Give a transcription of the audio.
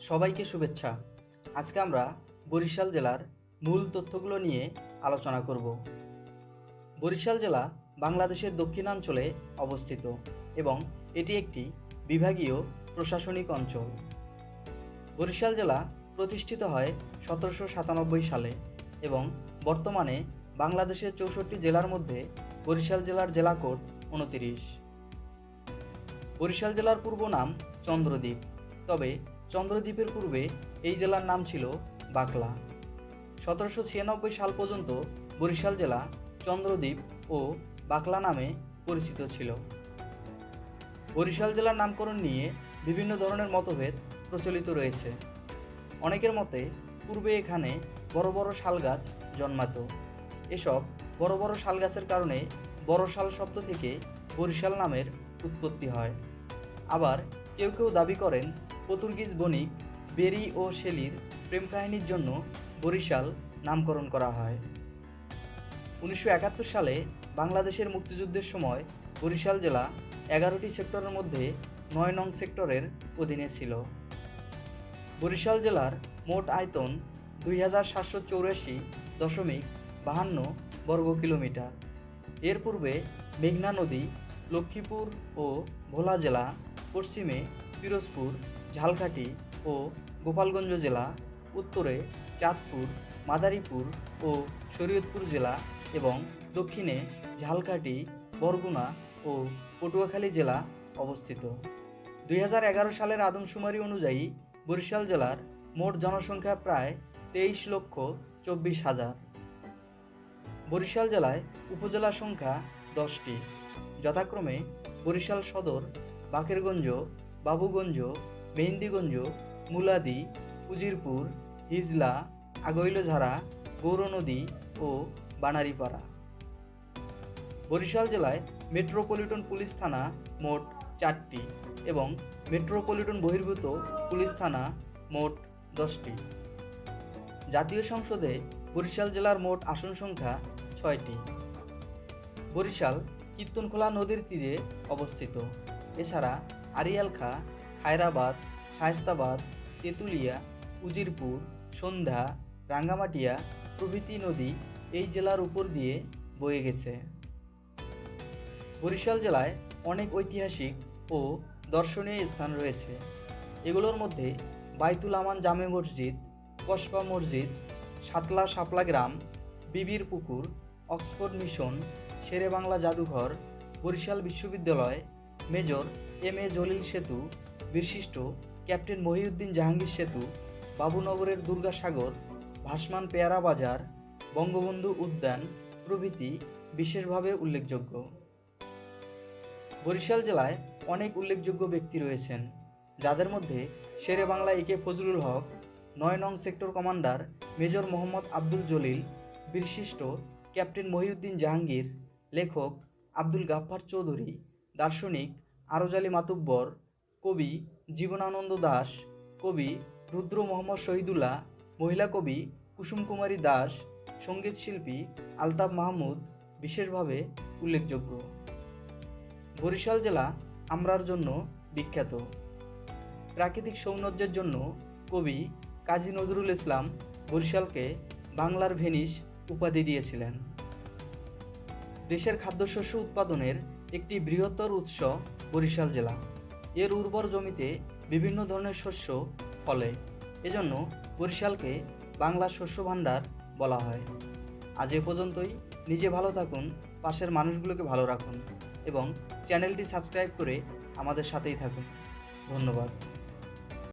সবাইকে শুভেচ্ছা। আজকে আমরা বরিশাল জেলার মূল তথ্যগুলো নিয়ে আলোচনা করব। বরিশাল জেলা বাংলাদেশের দক্ষিণাঞ্চলে অবস্থিত এবং এটি একটি বিভাগীয় প্রশাসনিক অঞ্চল। বরিশাল জেলা প্রতিষ্ঠিত হয় সতেরোশো সাতানব্বই সালে এবং বর্তমানে বাংলাদেশের চৌষট্টি জেলার মধ্যে বরিশাল জেলার জেলা কোড উনতিরিশ। বরিশাল জেলার পূর্ব নাম চন্দ্রদ্বীপ, তবে চন্দ্রদ্বীপের পূর্বে এই জেলার নাম ছিল বাকলা। সতেরোশো ছিয়ানব্বই সাল পর্যন্ত বরিশাল জেলা চন্দ্রদ্বীপ ও বাকলা নামে পরিচিত ছিল। বরিশাল জেলার নামকরণ নিয়ে বিভিন্ন ধরনের মতভেদ প্রচলিত রয়েছে। অনেকের মতে, পূর্বে এখানে বড় বড় শাল গাছ জন্মাতো। এসব বড় বড় শাল গাছের কারণে বড় শাল শব্দ থেকে বরিশাল নামের উৎপত্তি হয়। আবার কেউ কেউ দাবি করেন পর্তুগিজ বণিক বেরি ও শেলির প্রেম কাহিনীর জন্য বরিশাল নামকরণ করা হয়। উনিশশো একাত্তর সালে বাংলাদেশের মুক্তিযুদ্ধের সময় বরিশাল জেলা এগারোটি সেক্টরের মধ্যে নয় নং সেক্টরের অধীনে ছিল। বরিশাল জেলার মোট আয়তন দুই হাজার সাতশো চৌরাশি দশমিক বাহান্ন বর্গ কিলোমিটার। এর পূর্বে মেঘনা নদী, লক্ষ্মীপুর ও ভোলা জেলা, পশ্চিমে পিরোজপুর ঝালকাঠি ও গোপালগঞ্জ জেলা, উত্তরে চাঁদপুর, মাদারীপুর ও শরীয়তপুর জেলা এবং দক্ষিণে ঝালকাঠি, বরগুনা ও পটুয়াখালী জেলা অবস্থিত। দুই হাজার এগারো সালের আদমশুমারি অনুযায়ী বরিশাল জেলার মোট জনসংখ্যা প্রায় তেইশ লক্ষ চব্বিশ হাজার। বরিশাল জেলায় উপজেলার সংখ্যা দশটি। যথাক্রমে বরিশাল সদর, বাকেরগঞ্জ, বাবুগঞ্জ মেহেন্দিগঞ্জ, মুলাদি, উজিরপুর, হিজলা আগৈলঝাড়া গৌরনদী ও বানারীপাড়া। বরিশাল জেলায় মেট্রোপলিটন পুলিশ থানা মোট চারটি এবং মেট্রোপলিটন বহির্ভূত পুলিশ থানা মোট দশটি। জাতীয় সংসদে বরিশাল জেলার মোট আসন সংখ্যা ছয়টি। বরিশাল কীর্তনখোলা নদীর তীরে অবস্থিত। এছাড়া আরিয়ালখা খায়রাবাদ শায়স্তাবাদ, তেঁতুলিয়া, উজিরপুর, সন্ধ্যা, রাঙ্গামাটিয়া প্রভৃতি নদী এই জেলার উপর দিয়ে বয়ে গেছে। বরিশাল জেলায় অনেক ঐতিহাসিক ও দর্শনীয় স্থান রয়েছে। এগুলোর মধ্যে বাইতুল আমান জামে মসজিদ, কসবা মসজিদ, সাতলা শাপলা গ্রাম, বিবির পুকুর, অক্সফোর্ড মিশন শেরে বাংলা জাদুঘর, বরিশাল বিশ্ববিদ্যালয়, মেজর এম এ জলিল সেতু বিশিষ্ট ক্যাপ্টেন মহিউদ্দিন জাহাঙ্গীর সেতু, বাবুনগরের দুর্গাসাগর ভাসমান পেয়ারা বাজার, বঙ্গবন্ধু উদ্যান প্রভৃতি বিশেষভাবে উল্লেখযোগ্য। বরিশাল জেলায় অনেক উল্লেখযোগ্য ব্যক্তি রয়েছেন, যাদের মধ্যে শেরে বাংলা একে ফজলুল হক, নয় নং sector commander major Mohammad Abdul Jalil, বিশিষ্ট ক্যাপ্টেন মহিউদ্দিন জাহাঙ্গীর, লেখক আব্দুল গাফফার চৌধুরী, দার্শনিক আরজ আলী মাতুব্বর কবি জীবনানন্দ দাস, কবি রুদ্র মোহাম্মদ শহীদুল্লাহ, মহিলা কবি কুসুম কুমারী দাস, সংগীত শিল্পী আলতাফ মাহমুদ বিশেষভাবে উল্লেখযোগ্য। বরিশাল জেলা আমরার জন্য বিখ্যাত। প্রাকৃতিক সৌন্দর্যের জন্য কবি কাজী নজরুল ইসলাম বরিশালকে বাংলার ভেনিস উপাধি দিয়েছিলেন। দেশের খাদ্যশস্য উৎপাদনের একটি বৃহত্তর উৎস বরিশাল জেলা। এর উর্বর জমিতে বিভিন্ন ধরনের শস্য ফলে। এজন্য বরিশালকে বাংলার শস্য ভাণ্ডার বলা হয়। আজ এ পর্যন্তই। নিজে ভালো থাকুন, পাশের মানুষগুলোকে ভালো রাখুন এবং চ্যানেলটি সাবস্ক্রাইব করে আমাদের সাথেই থাকুন। ধন্যবাদ।